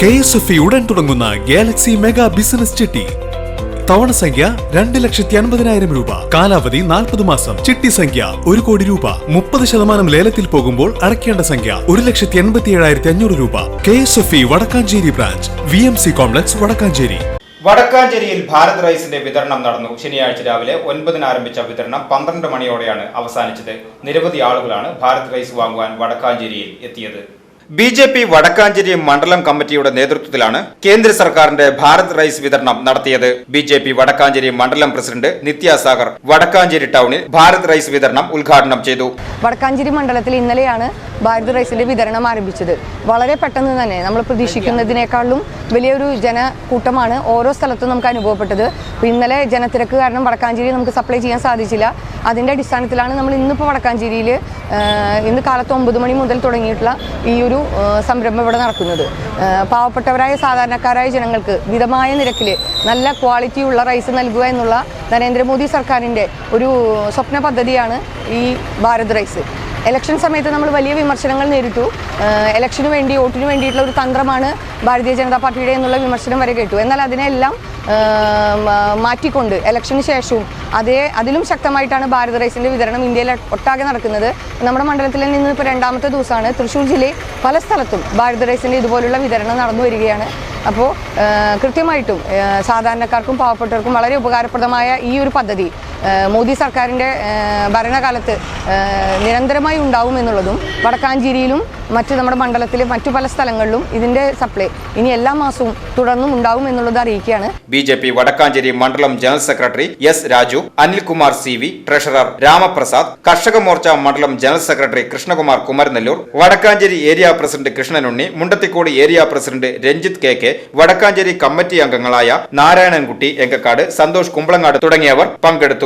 K S F ഉടൻ തുടങ്ങുന്ന Galaxy mega business ചിട്ടി. തവണ സംഖ്യ രണ്ട് ലക്ഷത്തി അൻപതിനായിരം രൂപ. കാലാവധി നാൽപ്പത് മാസം. ചിട്ടി സംഖ്യ ഒരു കോടി രൂപ. മുപ്പത് ശതമാനം ലേലത്തിൽ പോകുമ്പോൾ അടയ്ക്കേണ്ട സംഖ്യ ഒരു ലക്ഷത്തി എൺപത്തി ഏഴായിരത്തി അഞ്ഞൂറ് രൂപ. K S F E Vadakkanchery branch. V M C complex Vadakkanchery. വടക്കാഞ്ചേരിയിൽ Bharat റൈസിന്റെ വിതരണം നടന്നു. ശനിയാഴ്ച രാവിലെ ഒൻപതിന് ആരംഭിച്ച വിതരണം പന്ത്രണ്ട് മണിയോടെയാണ് അവസാനിച്ചത്. നിരവധി ആളുകളാണ് ഭാരത് റൈസ് വാങ്ങുവാൻ വടക്കാഞ്ചേരിയിൽ എത്തിയത്. ബി ജെ പി വടക്കാഞ്ചേരി മണ്ഡലം കമ്മിറ്റിയുടെ നേതൃത്വത്തിലാണ് കേന്ദ്ര സർക്കാരിന്റെ ഭാരത് റൈസ് വിതരണം നടത്തിയത്. ബി ജെ പി വടക്കാഞ്ചേരി മണ്ഡലം പ്രസിഡന്റ് നിത്യാസാഗർ വടക്കാഞ്ചേരി ടൗണിൽ ഭാരത് റൈസ് വിതരണം ഉദ്ഘാടനം ചെയ്തു. വടക്കാഞ്ചേരി മണ്ഡലത്തിൽ ഇന്നലെയാണ് ഭാരത് റൈസിന്റെ വിതരണം ആരംഭിച്ചത്. വളരെ പെട്ടെന്ന് തന്നെ നമ്മൾ പ്രതീക്ഷിക്കുന്നതിനേക്കാളും വലിയൊരു ജനക്കൂട്ടമാണ് ഓരോ സ്ഥലത്തും നമുക്ക് അനുഭവപ്പെട്ടത്. ഇന്നലെ ജനത്തിരക്ക് കാരണം വടക്കാഞ്ചേരി നമുക്ക് സപ്ലൈ ചെയ്യാൻ സാധിച്ചില്ല. അതിന്റെ അടിസ്ഥാനത്തിലാണ് നമ്മൾ ഇന്നിപ്പോൾ വടക്കാഞ്ചേരിയിൽ ഇന്ന് കാലത്ത് ഒമ്പത് മണി മുതൽ തുടങ്ങിയിട്ടുള്ള ഈ ഒരു സംരംഭം ഇവിടെ നടക്കുന്നത്. പാവപ്പെട്ടവരായ സാധാരണക്കാരായ ജനങ്ങൾക്ക് മിതമായ നിരക്കിൽ നല്ല ക്വാളിറ്റിയുള്ള റൈസ് നൽകുക എന്നുള്ള നരേന്ദ്രമോദി സർക്കാരിന്റെ ഒരു സ്വപ്ന പദ്ധതിയാണ് ഈ ഭാരത് റൈസ് ഇലക്ഷൻ സമയത്ത് നമ്മൾ വലിയ വിമർശനങ്ങൾ നേരിട്ടു. ഇലക്ഷന് വേണ്ടി വോട്ടിന് വേണ്ടിയിട്ടുള്ള ഒരു തന്ത്രമാണ് ഭാരതീയ ജനതാ പാർട്ടിയുടെ എന്നുള്ള വിമർശനം വരെ കേട്ടു. എന്നാൽ അതിനെല്ലാം മാറ്റിക്കൊണ്ട് ഇലക്ഷന് ശേഷവും അതേ അതിലും ശക്തമായിട്ടാണ് ഭാരത് റൈസിന്റെ വിതരണം ഇന്ത്യയിൽ ഒട്ടാകെ നടക്കുന്നത്. നമ്മുടെ മണ്ഡലത്തിൽ നിന്ന് ഇപ്പോൾ രണ്ടാമത്തെ ദിവസമാണ്. തൃശ്ശൂർ ജില്ലയിൽ പല സ്ഥലത്തും ഭാരത് റൈസിന്റെ ഇതുപോലുള്ള വിതരണം നടന്നു വരികയാണ്. അപ്പോൾ കൃത്യമായിട്ടും സാധാരണക്കാർക്കും പാവപ്പെട്ടവർക്കും വളരെ ഉപകാരപ്രദമായ ഈ ഒരു പദ്ധതി മോദി സർക്കാരിന്റെ ഭരണകാലത്ത് നിരന്തരമായി ഉണ്ടാവും എന്നുള്ളതും വടക്കാഞ്ചേരിയിലും മറ്റ് നമ്മുടെ മണ്ഡലത്തിലെ മറ്റു പല സ്ഥലങ്ങളിലും ഇതിന്റെ സപ്ലൈ ഇനി എല്ലാ മാസവും തുടർന്നും ഉണ്ടാവും എന്നുള്ളത് അറിയിക്കുകയാണ്. ബി ജെ പി വടക്കാഞ്ചേരി മണ്ഡലം general secretary S Raju Anilkumar C V treasurer Ramaprasad Karshaka Morcha മണ്ഡലം general secretary Krishnakumar Kumaranellur Vadakkanchery area president Krishnanunni Mundathikode area president Ranjith K K Vadakkanchery committee അംഗങ്ങളായ നാരായണൻകുട്ടി എങ്കക്കാട് സന്തോഷ് കുമ്പളങ്ങാട് തുടങ്ങിയവർ പങ്കെടുത്തു.